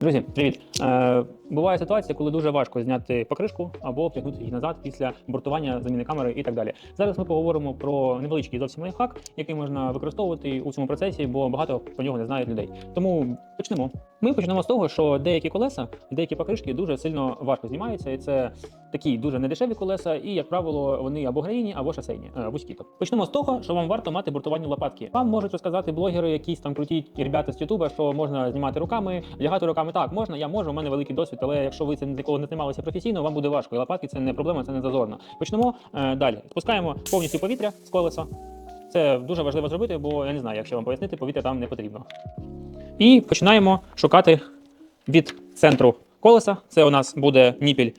Друзі, привіт! Е, буває ситуація, коли дуже важко зняти покришку або втягнути її назад після бортування заміни камери і так далі. Зараз ми поговоримо про невеличкий зовсім лайфхак, який можна використовувати у цьому процесі, бо багато про нього не знають людей. Тому почнемо. Ми почнемо з того, що деякі колеса, деякі покришки дуже сильно важко знімаються, і це такі дуже недешеві колеса, і як правило, вони або гравійні, або шосейні, е, вузькі. тобто. Почнемо з того, що вам варто мати бортувальні лопатки. Вам можуть розказати блогери, якісь там круті ребята з Ютуба, що можна знімати руками, лягати руками. Так, можна, я можу, у мене великий досвід, але якщо ви цим ніколи не займалися професійно, вам буде важко. І лопатки це не проблема, це не зазорно. Почнемо е, далі. Спускаємо повністю повітря з колеса. Це дуже важливо зробити, бо я не знаю, якщо вам пояснити, повітря там не потрібно. І починаємо шукати від центру колеса. Це у нас буде ніпіль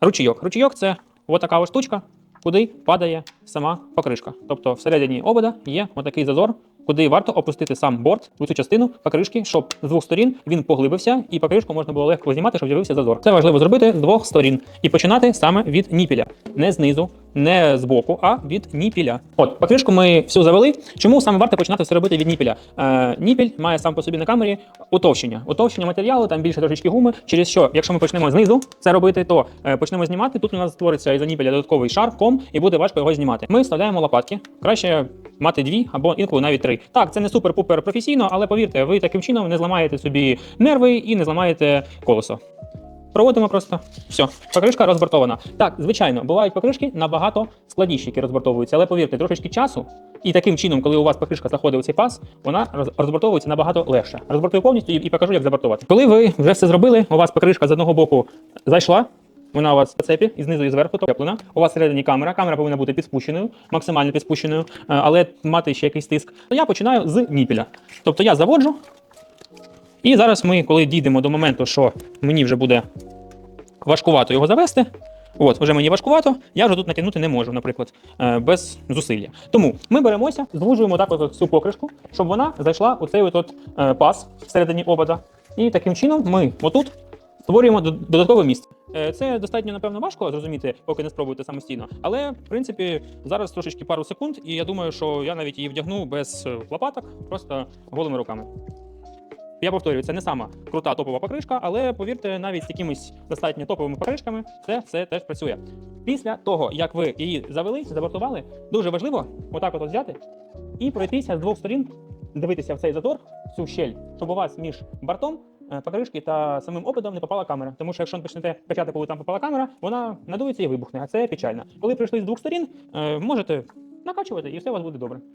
ручійок. Ручійок це отака ось штучка, куди падає сама покришка. Тобто всередині обода є отакий зазор, куди варто опустити сам борт у цю частину покришки, щоб з двох сторін він поглибився, і покришку можна було легко знімати, щоб з'явився зазор. Це важливо зробити з двох сторін і починати саме від ніпіля, не знизу. Не з боку, а від ніпіля. От, покришку ми всю завели. Чому саме варто починати все робити від ніпіля? Е, ніпіль має сам по собі на камері утовщення. Утовщення матеріалу, там більше трошечки гуми. Через що, якщо ми почнемо знизу це робити, то е, почнемо знімати. Тут у нас створиться із-за ніпіля додатковий шар, ком, і буде важко його знімати. Ми вставляємо лопатки. Краще мати дві або інколи навіть три. Так, це не супер-пупер професійно, але повірте, ви таким чином не зламаєте собі нерви і не зламаєте колесо. Проводимо просто все. Покришка розбортована. Так, звичайно, бувають покришки набагато складніші, які розбортовуються, але повірте, трошечки часу. І таким чином, коли у вас покришка заходить у цей пас, вона роз- розбортовується набагато легше. Розбортую повністю і покажу, як забортувати. Коли ви вже все зробили, у вас покришка з одного боку зайшла. Вона у вас в цепі і знизу і зверху топлена. У вас всередині камера. Камера повинна бути підспущеною, максимально підспущеною, е, але мати ще якийсь тиск. То я починаю з ніпіля. Тобто я заводжу, і зараз ми, коли дійдемо до моменту, що мені вже буде важкувато його завести. От, вже мені важкувато, я вже тут натягнути не можу, наприклад, е, без зусилля. Тому ми беремося, звужуємо так от всю покришку, щоб вона зайшла у цей от, е, пас всередині обода. І таким чином ми отут створюємо додаткове місце. Е, Це достатньо, напевно, важко зрозуміти, поки не спробуєте самостійно. Але, в принципі, зараз трошечки пару секунд, і я думаю, що я навіть її вдягну без е, лопаток, просто голими руками. Я повторюю, це не сама крута топова покришка, але повірте, навіть з якимись достатньо топовими покришками це все теж працює. Після того, як ви її завели, забортували, дуже важливо отак от взяти і пройтися з двох сторін, дивитися в цей затор, цю щель, щоб у вас між бортом. Е, Покришки та самим опитом не попала камера. Тому що якщо ви почнете качати, коли там попала камера, вона надується і вибухне, а це печально. Коли прийшли з двох сторін, е, можете накачувати і все у вас буде добре.